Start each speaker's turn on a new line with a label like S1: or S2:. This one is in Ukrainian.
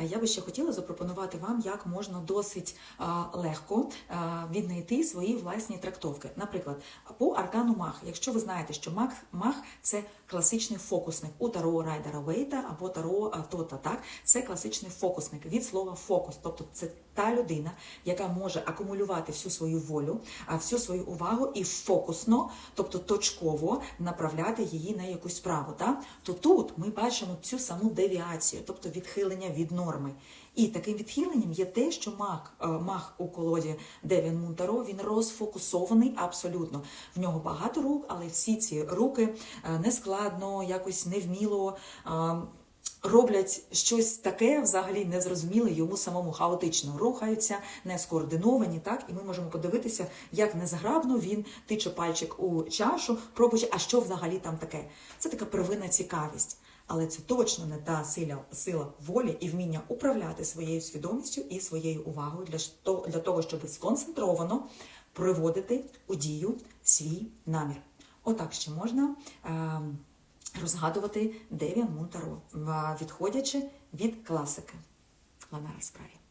S1: я би ще хотіла запропонувати вам, як можна досить легко віднайти свої власні трактовки. Наприклад, по аркану Мах, якщо ви знаєте, що Мах, Мах це класичний фокусник у Таро Райдера Вейта або Таро Тота, так це класичний фокусник від слова фокус, тобто це та людина, яка може акумулювати всю свою волю, а всю свою увагу і фокусно, тобто точково направляти її на якусь справу. Так? То тут ми бачимо цю саму девіацію, тобто відхилення від норми. І таким відхиленням є те, що маг, е, маг у колоді Девін Мунтаро він розфокусований абсолютно. В нього багато рук, але всі ці руки е, нескладно, якось невміло. Роблять щось таке взагалі незрозуміле йому самому хаотично рухаються, не скоординовані, так і ми можемо подивитися, як незграбно він тиче пальчик у чашу, пробуючи, а що взагалі там таке. Це така первинна цікавість. Але це точно не та сила, сила волі і вміння управляти своєю свідомістю і своєю увагою для, того, щоб сконцентровано приводити у дію свій намір. Отак ще можна. Розгадувати Деві Мунтаро, відходячи від класики. Ладно, справі.